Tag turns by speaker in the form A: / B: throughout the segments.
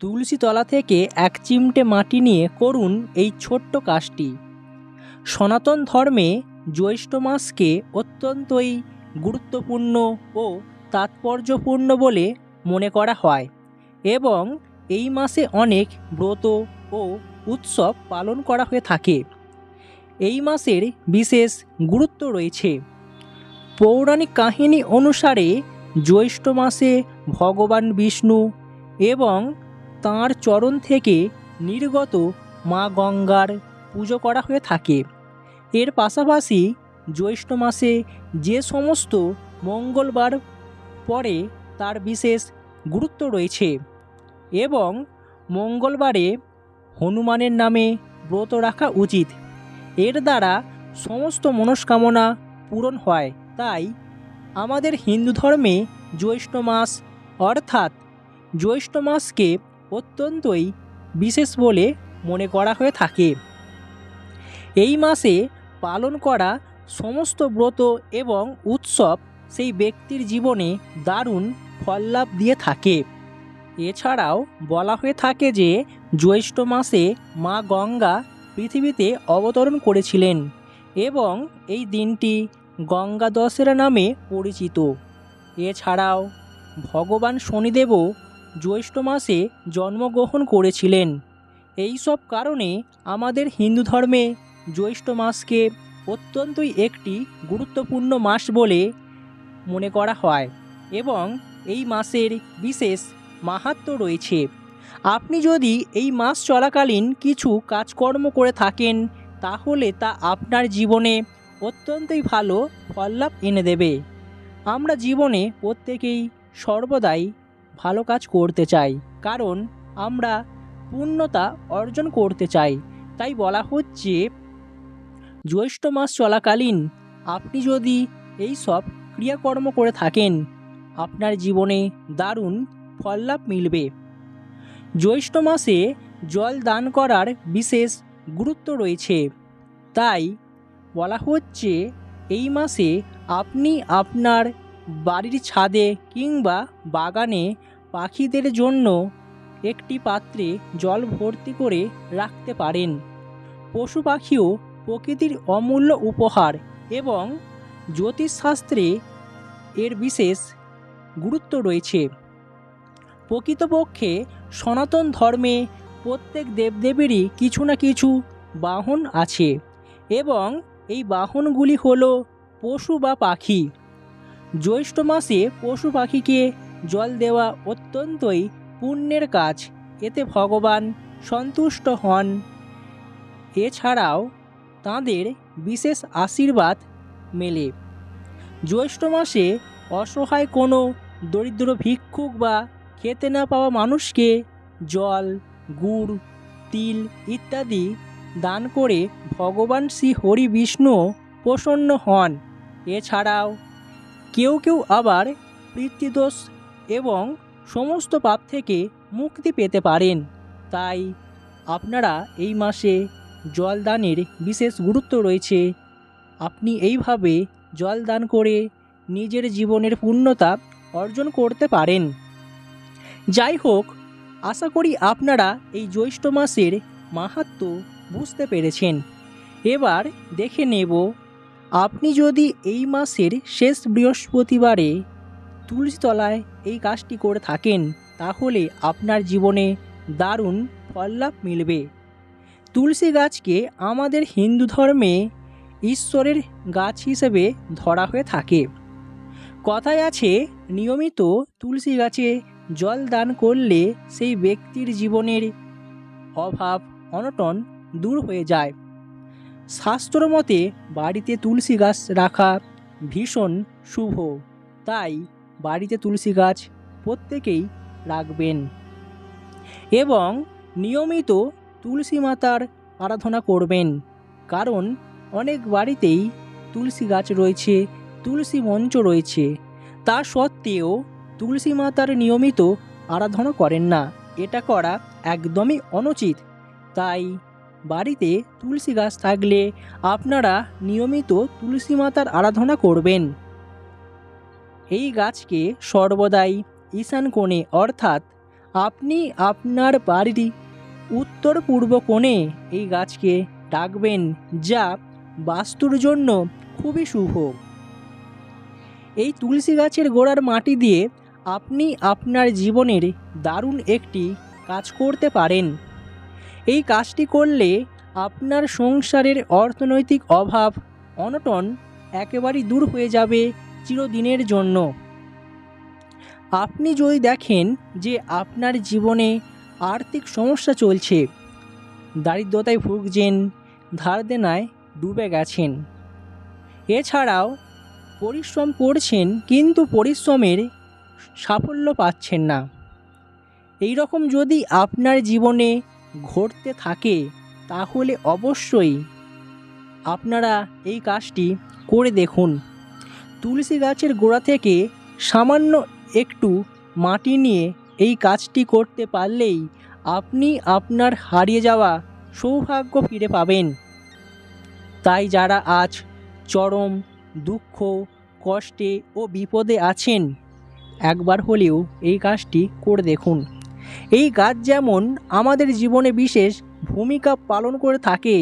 A: তুলসী তলা থেকে এক চিমটে মাটি নিয়ে করুন এই ছোট্ট কাজটি। সনাতন ধর্মে জ্যৈষ্ঠ মাসকে অত্যন্তই গুরুত্বপূর্ণ ও তাৎপর্যপূর্ণ বলে মনে করা হয় এবং এই মাসে অনেক ব্রত ও উৎসব পালন করা হয়ে থাকে। এই মাসের বিশেষ গুরুত্ব রয়েছে। পৌরাণিক কাহিনী অনুসারে জ্যৈষ্ঠ মাসে ভগবান বিষ্ণু এবং তাঁর চরণ থেকে নির্গত মা গঙ্গার পুজো করা হয়ে থাকে। এর পাশাপাশি জ্যৈষ্ঠ মাসে যে সমস্ত মঙ্গলবার পরে তার বিশেষ গুরুত্ব রয়েছে এবং মঙ্গলবারে হনুমানের নামে ব্রত রাখা উচিত। এর দ্বারা সমস্ত মনস্কামনা পূরণ হয়। তাই আমাদের হিন্দু ধর্মে জ্যৈষ্ঠ মাস অর্থাৎ জ্যৈষ্ঠ মাসকে অত্যন্তই বিশেষ বলে মনে করা হয়ে থাকে। এই মাসে পালন করা সমস্ত ব্রত এবং উৎসব সেই ব্যক্তির জীবনে দারুণ ফললাভ দিয়ে থাকে। এছাড়াও বলা হয়ে থাকে যে, জ্যৈষ্ঠ মাসে মা গঙ্গা পৃথিবীতে অবতরণ করেছিলেন এবং এই দিনটি গঙ্গা দশেরা নামে পরিচিত। এছাড়াও ভগবান শনিদেবও জ্যৈষ্ঠ মাসে জন্মগ্রহণ করেছিলেন। এই সব কারণে আমাদের হিন্দু ধর্মে জ্যৈষ্ঠ মাসকে অত্যন্তই একটি গুরুত্বপূর্ণ মাস বলে মনে করা হয় এবং এই মাসের বিশেষ মাহাত্ম রয়েছে। আপনি যদি এই মাস চলাকালীন কিছু কাজকর্ম করে থাকেন, তাহলে তা আপনার জীবনে অত্যন্তই ভালো ফললাভ এনে দেবে। আমরা জীবনে প্রত্যেকেই সর্বদাই ভালো কাজ করতে চাই। কারণ আমরা পূর্ণতা অর্জন করতে চাই। তাই বলা হচ্ছে, জ্যৈষ্ঠ মাস চলাকালীন আপনি যদি এই সব ক্রিয়াকর্ম করে থাকেন, আপনার জীবনে দারুণ ফললাভ মিলবে। জ্যৈষ্ঠ মাসে জল দান করার বিশেষ গুরুত্ব রয়েছে। তাই বলা হচ্ছে, এই মাসে আপনি আপনার বাড়ির ছাদে কিংবা বাগানে পাখিদের জন্য একটি পাত্রে জল ভর্তি করে রাখতে পারেন। পশু পাখিও প্রকৃতির অমূল্য উপহার এবং জ্যোতিষশাস্ত্রে এর বিশেষ গুরুত্ব রয়েছে। প্রকৃতপক্ষে সনাতন ধর্মে প্রত্যেক দেবদেবীরই কিছু না কিছু বাহন আছে এবং এই বাহনগুলি হল পশু বা পাখি। জ্যৈষ্ঠ মাসে পশু পাখিকে জল দেওয়া অত্যন্তই পুণ্যের কাজ। এতে ভগবান সন্তুষ্ট হন। এছাড়াও তাঁদের বিশেষ আশীর্বাদ মেলে। জ্যৈষ্ঠ মাসে অসহায় কোনো দরিদ্র ভিক্ষুক বা খেতে না পাওয়া মানুষকে জল, গুড়, তিল ইত্যাদি দান করে ভগবান শ্রী হরি বিষ্ণু প্রসন্ন হন। এছাড়াও কেউ কেউ আবার পিতৃদোষ এবং সমস্ত পাপ থেকে মুক্তি পেতে পারেন। তাই আপনারা এই মাসে জল দানের বিশেষ গুরুত্ব রয়েছে। আপনি এইভাবে জল দান করে নিজের জীবনের পূর্ণতা অর্জন করতে পারেন। যাই হোক, আশা করি আপনারা এই জ্যৈষ্ঠ মাসের মাহাত্ম বুঝতে পেরেছেন। এবার দেখে নেব আপনি যদি এই মাসের শেষ বৃহস্পতিবারে তুলসীতলায় এই কাজটি করে থাকেন, তাহলে আপনার জীবনে দারুণ ফললাভ মিলবে। তুলসী গাছকে আমাদের হিন্দু ধর্মে ঈশ্বরের গাছ হিসেবে ধরা হয়ে থাকে। কথায় আছে, নিয়মিত তুলসী গাছে জল দান করলে সেই ব্যক্তির জীবনের অভাব অনটন দূর হয়ে যায়। শাস্ত্র মতে বাড়িতে তুলসী গাছ রাখা ভীষণ শুভ। তাই বাড়িতে তুলসী গাছ প্রত্যেকেই রাখবেন। এবং নিয়মিত তুলসী মাতার আরাধনা করবেন। কারণ অনেক বাড়িতেই তুলসী গাছ রয়েছে, তুলসী মঞ্চ রয়েছে। তা সত্ত্বেও তুলসী মাতার নিয়মিত আরাধনা করেন না। এটা করা একদমই অনুচিত। তাই বাড়িতে তুলসী গাছ থাকলে আপনারা নিয়মিত তুলসী মাতার আরাধনা করবেন। এই গাছকে সর্বদাই ঈশান কোণে, অর্থাৎ আপনি আপনার বাড়ির উত্তর পূর্ব কোণে এই গাছকে ডাকবেন, যা বাস্তুর জন্য খুবই শুভ। এই তুলসী গাছের গোড়ার মাটি দিয়ে আপনি আপনার জীবনের দারুণ একটি কাজ করতে পারেন। এই কাজটি করলে আপনার সংসারের অর্থনৈতিক অভাব, অনটন একেবারেই দূর হয়ে যাবে চিরদিনের জন্য। আপনি যদি দেখেন যে আপনার জীবনে আর্থিক সমস্যা চলছে, দারিদ্রতায় ভুগছেন, ধার দেনায় ডুবে গেছেন, এছাড়াও পরিশ্রম করছেন কিন্তু পরিশ্রমের সাফল্য পাচ্ছেন না। এই রকম যদি আপনার জীবনে ঘটতে থাকে, তাহলে অবশ্যই আপনারা এই কাজটি করে দেখুন। তুলসী গাছের গোড়া থেকে সামান্য একটু মাটি নিয়ে এই কাজটি করতে পারলেই আপনি আপনার হারিয়ে যাওয়া সৌভাগ্য ফিরে পাবেন। তাই যারা আজ চরম দুঃখ, কষ্টে ও বিপদে আছেন, একবার হলেও এই কাজটি করে দেখুন। এই গাছ যেমন আমাদের জীবনে বিশেষ ভূমিকা পালন করে থাকে,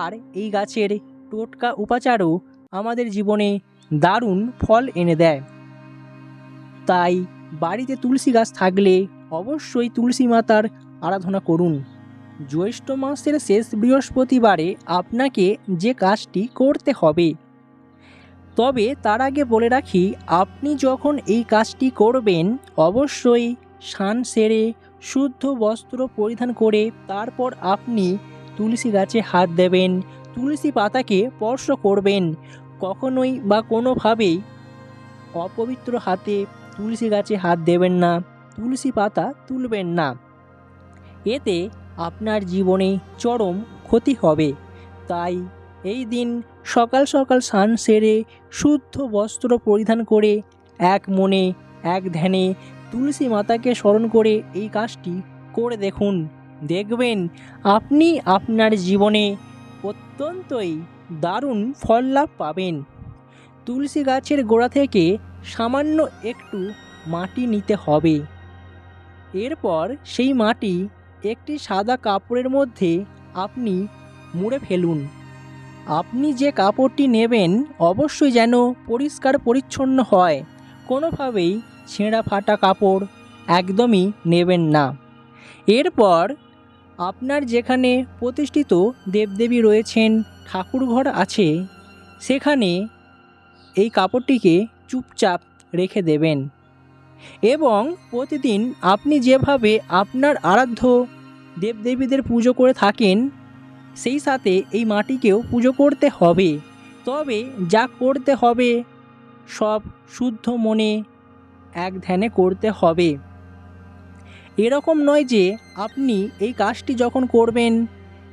A: আর এই গাছের টোটকা উপাচারও আমাদের জীবনে দারুণ ফল এনে দেয়। তাই বাড়িতে তুলসী গাছ থাকলে অবশ্যই তুলসী মাতার আরাধনা করুন। জ্যৈষ্ঠ মাসের শেষ বৃহস্পতিবারে আপনাকে যে কাজটি করতে হবে, তবে তার আগে বলে রাখি, আপনি যখন এই কাজটি করবেন, অবশ্যই স্নান সেরে শুদ্ধ বস্ত্র পরিধান করে তারপর আপনি তুলসী গাছে হাত দেবেন, তুলসী পাতাকে স্পর্শ করবেন। কখনোই বা কোনোভাবেই অপবিত্র হাতে তুলসী গাছে হাত দেবেন না, তুলসী পাতা তুলবেন না। এতে আপনার জীবনে চরম ক্ষতি হবে। তাই এই দিন সকাল সকাল স্নান সেরে শুদ্ধ বস্ত্র পরিধান করে এক মনে, এক ধ্যানে তুলসী মাতাকে স্মরণ করে এই কাজটি করে দেখুন। দেখবেন, আপনি আপনার জীবনে অত্যন্তই দারুণ ফল লাভ পাবেন। তুলসী গাছের গোড়া থেকে সামান্য একটু মাটি নিতে হবে। এরপর সেই মাটি একটি সাদা কাপড়ের মধ্যে আপনি মুড়ে ফেলুন। আপনি যে কাপড়টি নেবেন অবশ্যই যেন পরিষ্কার পরিচ্ছন্ন হয়। কোনোভাবেই ছেঁড়া ফাটা কাপড় একদমই নেবেন না। এরপর আপনার যেখানে প্রতিষ্ঠিত দেবদেবী রয়েছেন, ঠাকুরঘর আছে, সেখানে এই কাপড়টিকে চুপচাপ রেখে দেবেন। এবং প্রতিদিন আপনি যেভাবে আপনার আরাধ্য দেবদেবীদের পুজো করে থাকেন, সেই সাথে এই মাটিকেও পুজো করতে হবে। তবে যা করতে হবে, সব শুদ্ধ মনে এক ধ্যানে করতে হবে। এরকম নয় যে আপনি এই কাজটি যখন করবেন,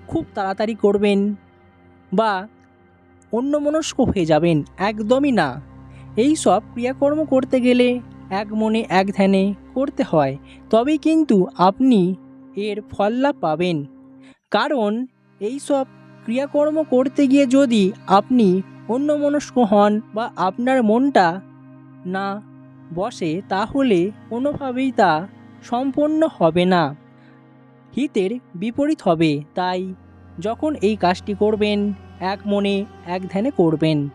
A: খুব তাড়াতাড়ি করবেন বা অন্যমনস্ক হয়ে যাবেন, একদমই না। এই সব ক্রিয়াকর্ম করতে গেলে এক মনে এক ধ্যানে করতে হয়, তবেই কিন্তু আপনি এর ফল লাভ পাবেন। কারণ এই সব ক্রিয়াকর্ম করতে গিয়ে যদি আপনি অন্যমনস্ক হন বা আপনার মনটা না বসে তাহলে কোনোভাবেই তা সম্পন্ন হবে না। হিতের বিপরীত হবে, তাই যখন এই কাজটি করবেন, এক মনে এক ধ্যানে করবেন।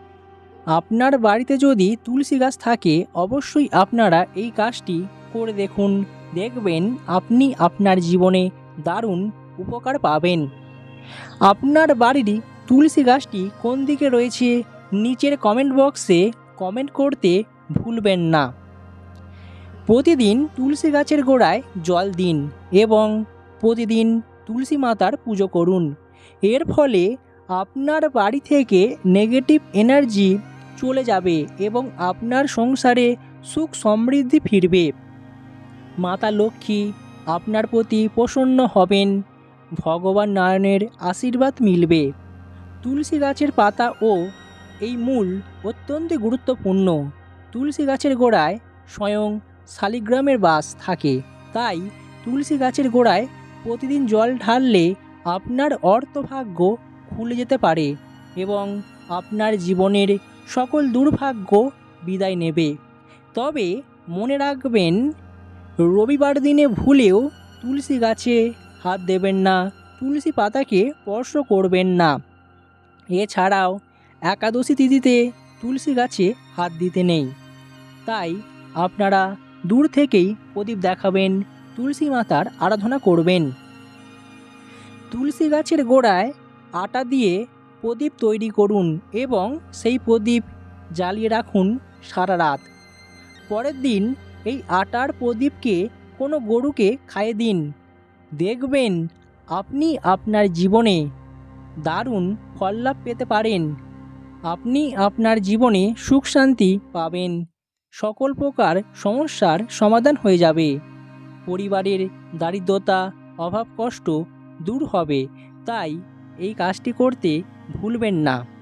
A: আপনার বাড়িতে যদি তুলসী গাছ থাকে, অবশ্যই আপনারা এই কাজটি করে দেখুন। দেখবেন আপনি আপনার জীবনে দারুণ উপকার পাবেন। আপনার বাড়ির তুলসী গাছটি কোন দিকে রয়েছে, নিচের কমেন্ট বক্সে কমেন্ট করতে ভুলবেন না। প্রতিদিন তুলসী গাছের গোড়ায় জল দিন এবং প্রতিদিন তুলসী মাতার পুজো করুন। এর ফলে আপনার বাড়ি থেকে নেগেটিভ এনার্জি চলে যাবে এবং আপনার সংসারে সুখ সমৃদ্ধি ফিরবে। মাতা লক্ষ্মী, আপনার প্রতি প্রসন্ন হবেন। ভগবান নারায়ণের আশীর্বাদ মিলবে। তুলসী গাছের পাতা ও এই মূল অত্যন্ত গুরুত্বপূর্ণ। তুলসী গাছের গোড়ায় স্বয়ং শালিগ্রামের বাস থাকে। তাই তুলসী গাছের গোড়ায় প্রতিদিন জল ঢাললে আপনার অর্থভাগ্য খুলে যেতে পারে এবং আপনার জীবনের সকল দুর্ভাগ্য বিদায় নেবে। তবে মনে রাখবেন, রবিবার দিনে ভুলেও তুলসী গাছে হাত দেবেন না, তুলসী পাতাকে স্পর্শ করবেন না। এছাড়াও একাদশী তিথিতে তুলসী গাছে হাত দিতে নেই। তাই আপনারা দূর থেকেই প্রদীপ দেখাবেন, তুলসী মাতার আরাধনা করবেন। তুলসী গাছের গোড়ায় আটা দিয়ে প্রদীপ তৈরি করুন এবং সেই প্রদীপ জ্বালিয়ে রাখুন সারা রাত। পরের দিন এই আটার প্রদীপকে কোনো গরুকে খাইয়ে দিন। দেখবেন আপনি আপনার জীবনে দারুণ ফললাভ পেতে পারেন। আপনি আপনার জীবনে সুখ শান্তি পাবেন। সকল প্রকার সমস্যার সমাধান হয়ে যাবে। পরিবারের দারিদ্রতা, অভাব কষ্ট দূর হবে। তাই এই কাজটি করতে ভুলবেন না।